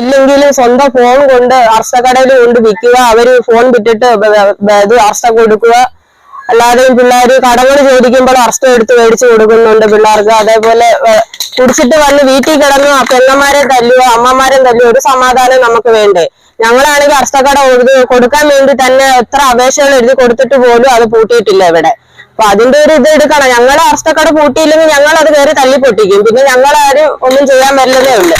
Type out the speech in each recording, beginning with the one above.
ഇല്ലെങ്കിൽ സ്വന്തം ഫോൺ കൊണ്ട് അർസക്കടയിൽ കൊണ്ട് വിൽക്കുക അവർ ഫോൺ വിട്ടിട്ട് ഇത് അർസ കൊടുക്കുക. അല്ലാതെ പിള്ളേർ കടകൾ ചോദിക്കുമ്പോൾ അർഷ്ട എടുത്ത് മേടിച്ചു കൊടുക്കുന്നുണ്ട് പിള്ളേർക്ക്. അതേപോലെ കുടിച്ചിട്ട് വന്ന് വീട്ടിൽ കിടന്നു പെണ്ണന്മാരെ തല്ലുവോ അമ്മമാരെ തല്ലുവോ ഒരു സമാധാനം നമുക്ക് വേണ്ടേ? ഞങ്ങളാണെങ്കിൽ അർസ്റ്റക്കട എഴുതി കൊടുക്കാൻ വേണ്ടി തന്നെ എത്ര അപേക്ഷകൾ എഴുതി കൊടുത്തിട്ട് പോലും അത് പൂട്ടിയിട്ടില്ല ഇവിടെ. അപ്പൊ അതിന്റെ ഒരു ഇത് എടുക്കണം. ഞങ്ങൾ അർസ്റ്റക്കട പൂട്ടിയില്ലെങ്കിൽ ഞങ്ങൾ അത് കയറി തല്ലിപ്പൊട്ടിക്കും. പിന്നെ ഞങ്ങളാരും ഒന്നും ചെയ്യാൻ പറ്റില്ലതേ ഉള്ളൂ.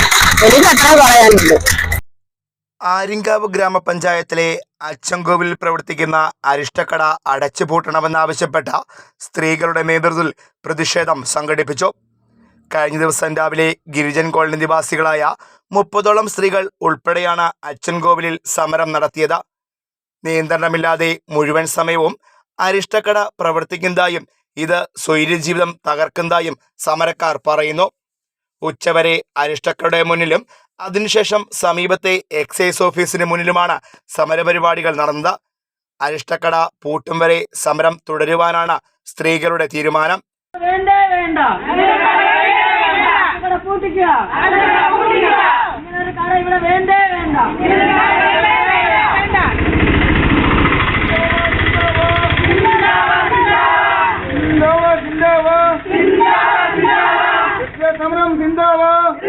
ആര്യങ്കാവ് ഗ്രാമപഞ്ചായത്തിലെ അച്ചൻകോവിലിൽ പ്രവർത്തിക്കുന്ന അരിഷ്ടക്കട അടച്ചുപൂട്ടണമെന്നാവശ്യപ്പെട്ട സ്ത്രീകളുടെ നേതൃത്വത്തിൽ പ്രതിഷേധം സംഘടിപ്പിച്ചു. കഴിഞ്ഞ ദിവസം രാവിലെ ഗിരിജൻ കോളനി നിവാസികളായ മുപ്പതോളം സ്ത്രീകൾ ഉൾപ്പെടെയാണ് അച്ചൻകോവിലിൽ സമരം നടത്തിയത്. നിയന്ത്രണമില്ലാതെ മുഴുവൻ സമയവും അരിഷ്ടക്കട പ്രവർത്തിക്കുന്നതായും ഇത് സ്വൈര്യജീവിതം തകർക്കുന്നതായും സമരക്കാർ പറയുന്നു. ഉച്ചവരെ അരിഷ്ടക്കളുടെ മുന്നിലും അതിനുശേഷം സമീപത്തെ എക്സൈസ് ഓഫീസിന് മുന്നിലുമാണ് സമരപരിപാടികൾ നടന്നത് അരിഷ്ടക്കട പൂട്ടും വരെ സമരം തുടരുവാനാണ് സ്ത്രീകളുടെ തീരുമാനം വേണ്ട വേണ്ട ഇവിടെ പൂട്ടിക്കുക ഇങ്ങനെ ഒരു കട ഇവിടെ വേണ്ടേ വേണ്ട സിന്ദാബാദ് സിന്ദാബാദ് എക്സേ സമരം സിന്ദാബാദ്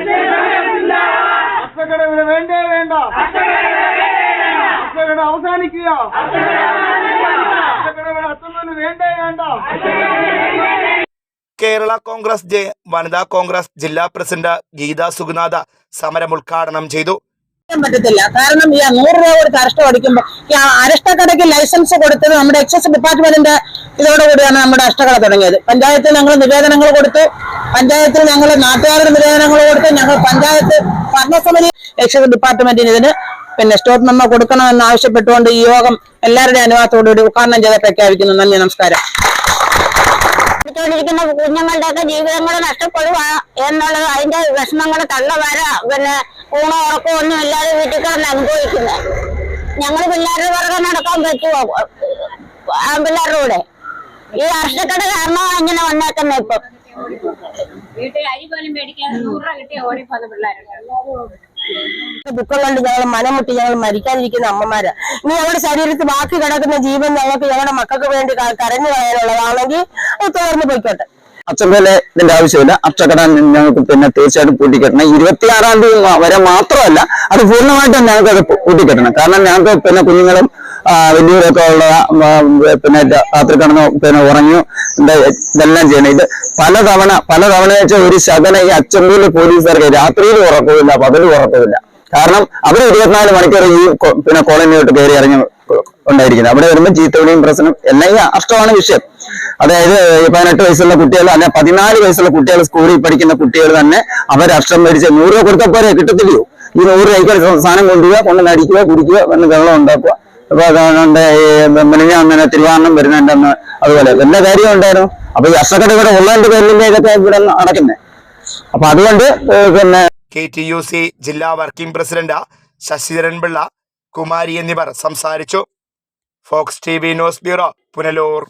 അച്ചക്കട ഇവിടെ വേണ്ടേ വേണ്ട അച്ചക്കട വേണ്ടേ വേണ്ട. കേരള കോൺഗ്രസ് ജെ വനിതാ കോൺഗ്രസ് ജില്ലാ പ്രസിഡന്റ് ഗീത സുഗുനാഥ സമരം ഉദ്ഘാടനം ചെയ്തു. പറ്റത്തില്ല. കാരണം ഈ നൂറ് രൂപ കൊടുത്ത് അരഷ്ടം അടിക്കുമ്പോൾ ഈ അരഷ്ടക്കടയ്ക്ക് ലൈസൻസ് കൊടുത്തത് നമ്മുടെ എക്സൈസ് ഡിപ്പാർട്ട്മെന്റിന്റെ ഇതോടുകൂടിയാണ് നമ്മുടെ അഷ്ടകട തുടങ്ങിയത്. പഞ്ചായത്തിൽ ഞങ്ങൾ നിവേദനങ്ങൾ കൊടുത്തു. പഞ്ചായത്തിൽ ഞങ്ങൾ നാട്ടുകാരുടെ നിവേദനങ്ങൾ കൊടുത്തു. ഞങ്ങൾ പഞ്ചായത്ത് ഭരണസമിതി എക്സൈസ് ഡിപ്പാർട്ട്മെന്റിന് ഇതിന് പിന്നെ സ്റ്റോപ്പ് മെമ്മോ കൊടുക്കണമെന്ന് ആവശ്യപ്പെട്ടുകൊണ്ട് ഈ യോഗം എല്ലാവരുടെയും അനുവാദത്തോടുകൂടി ഉദ്ഘാടനം ചെയ്ത് പ്രഖ്യാപിക്കുന്നു. നന്ദി നമസ്കാരം. പഠിച്ചുകൊണ്ടിരിക്കുന്ന കുഞ്ഞുങ്ങളുടെയൊക്കെ ജീവിതങ്ങൾ നഷ്ടപ്പെടുക എന്നുള്ളത് അതിന്റെ വിഷമങ്ങൾ തള്ള വര പിന്നെ ഊണോ ഉറക്കമോ ഒന്നും ഇല്ലാതെ വീട്ടിൽ കിടന്ന് അനുഭവിക്കുന്നത് ഞങ്ങൾ പിള്ളേരുടെ പുറകെ നടക്കാൻ പറ്റുമോ ആൺപിള്ളേരുടെ കൂടെ? ഈ അർഷക്കട കാരണമാണ് ഇങ്ങനെ വന്നേക്കുന്നത് ഇപ്പം. വീട്ടിൽ അരി പോലും മേടിക്കാതെ നൂറ് രൂപ കിട്ടിയ ഓടിപ്പോന്ന പിള്ളേരുണ്ട്. ദുഃഖം കൊണ്ട് ഞങ്ങൾ മനമുട്ടി ഞങ്ങൾ മരിക്കാതിരിക്കുന്ന അമ്മമാര്. ഇനി ഞങ്ങളുടെ ശരീരത്തിൽ ബാക്കി കിടക്കുന്ന ജീവൻ ഞങ്ങൾക്ക് ഞങ്ങളുടെ മക്കൾക്ക് വേണ്ടി കരഞ്ഞു കളയാനുള്ളതാണെങ്കിൽ അത് തുറന്നു പോയിക്കോട്ടെ. അച്ഛൻ പോലെ ഇതിന്റെ ആവശ്യമില്ല. അച്ചക്കട ഞങ്ങൾക്ക് പിന്നെ തീർച്ചയായിട്ടും പൂട്ടിക്കെട്ടണം. ഇരുപത്തിയാറാം തീയതി വരെ മാത്രമല്ല അത് പൂർണമായിട്ടും ഞങ്ങൾക്ക് അത് പൂട്ടിക്കെട്ടണം. കാരണം ഞങ്ങൾക്ക് പിന്നെ കുഞ്ഞുങ്ങളും വലിയവരൊക്കെ ഉള്ള പിന്നെ രാത്രി കിടന്ന് പിന്നെ ഉറങ്ങി ഇതെല്ലാം ചെയ്യണം. ഇത് പലതവണ പലതവണ വെച്ചാൽ ഒരു ശകന ഈ അച്ചമ്പൂരിലെ പോലീസുകാർക്ക് രാത്രിയിൽ ഉറക്കമില്ല പകലും ഉറക്കമില്ല കാരണം അവർ ഇരുപത്തിനാല് മണിക്കൂർ ഈ പിന്നെ കോളനിയോട്ട് കയറി ഇറങ്ങി ഉണ്ടായിരിക്കുന്നത്. അവിടെ വരുമ്പോൾ ചീത്തവിളിയും പ്രശ്നം എല്ലാം അഷ്ടമാണ് വിഷയം. അതായത് പതിനെട്ട് വയസ്സുള്ള കുട്ടികൾ അല്ലെ പതിനാല് വയസ്സുള്ള കുട്ടികൾ സ്കൂളിൽ പഠിക്കുന്ന കുട്ടികൾ തന്നെ അവർ അഷ്ടം മേടിച്ച് നൂറ് രൂപ കൊടുത്താൽ പോരെ കിട്ടത്തില്ലയോ? ഈ നൂറ് രൂപയ്ക്ക് സാധനം കൊണ്ടുപോവുക കൊണ്ട് നടിക്കുക കുടിക്കുക വന്ന് വെള്ളം ഉണ്ടാക്കുക. അപ്പൊ അതുകൊണ്ട് മെലിഞ്ഞ അങ്ങനെ തിരുവാണം വരുന്നുണ്ടെന്ന് അതുപോലെ. എല്ലാ കാര്യവും ഉണ്ടായിരുന്നു? അപ്പൊ ഈ അഷ്ടക്കട ഉള്ളതിന്റെ പേരിലല്ലേ ഇതൊക്കെ ഇവിടെ നടക്കുന്നത് അപ്പൊ അതുകൊണ്ട് പിന്നെ കെ ടി യു സി ജില്ലാ വർക്കിംഗ് പ്രസിഡന്റ് ശശിധരൻ പിള്ള കുമാരി എന്നിവർ സംസാരിച്ചു. Fox T V news bureau Punalur.